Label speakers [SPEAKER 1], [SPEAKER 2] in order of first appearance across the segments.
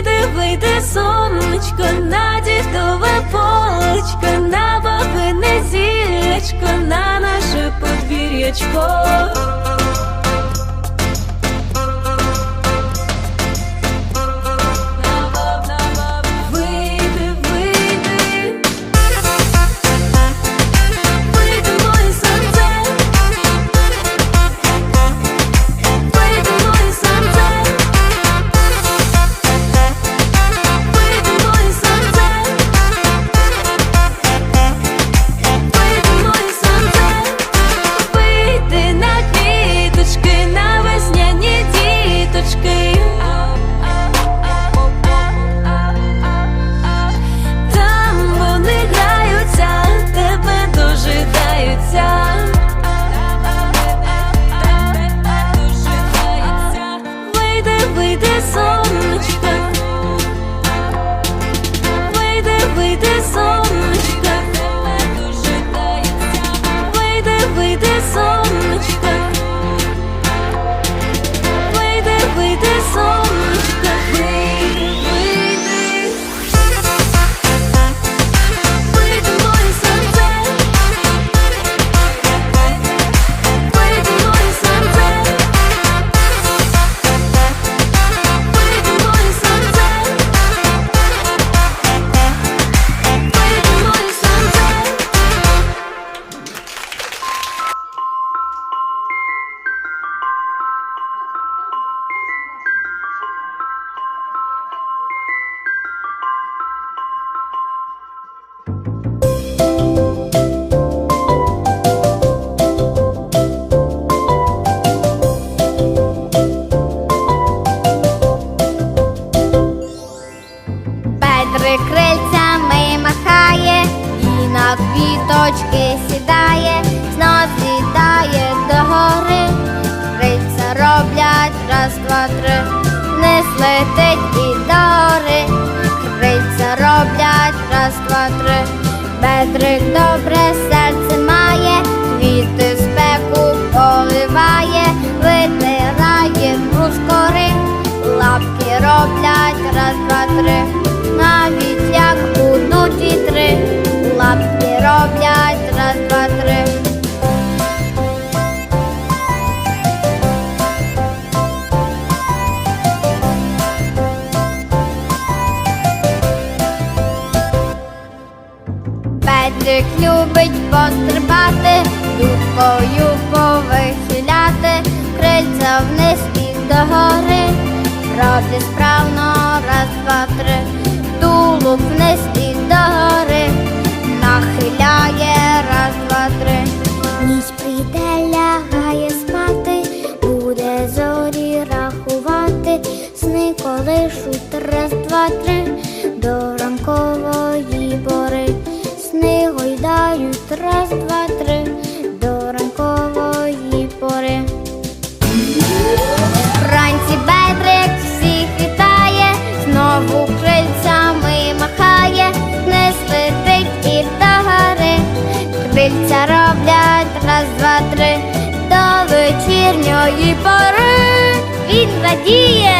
[SPEAKER 1] Вийди, вийди, сонечко, на дідове полечко, на бабине зілечко, на наше подвір'ячко. Квіточки
[SPEAKER 2] сідає, знов злітає до гори. Крильця роблять раз, два, три, не летить і до гори. Крильця роблять раз, два, три. Петрик добре серце має, квіти спеку поливає, витирає брускори, лапки роблять раз, два, три. Навіть як будуть вітри, лапки роблять раз, два, три. Петрик любить пострибати, дубкою повихиляти, крильця вниз і догори, робить справно раз, два, три, тулуб вниз і Крильця роблять раз, два, три, до вечірньої пори. Він радіє,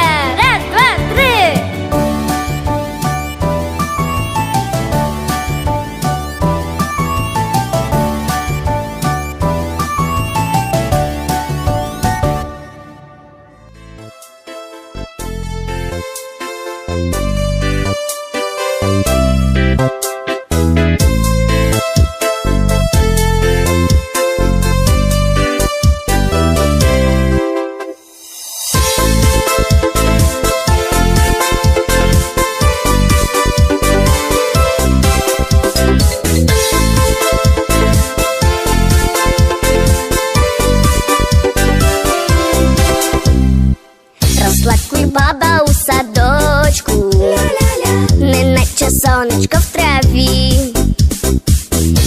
[SPEAKER 3] неначе сонечко в траві,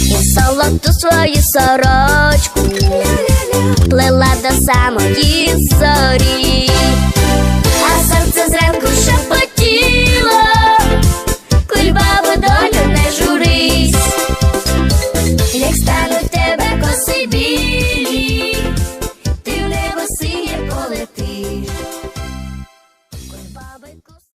[SPEAKER 3] і золоту свою сорочку. Плела до самої зорі,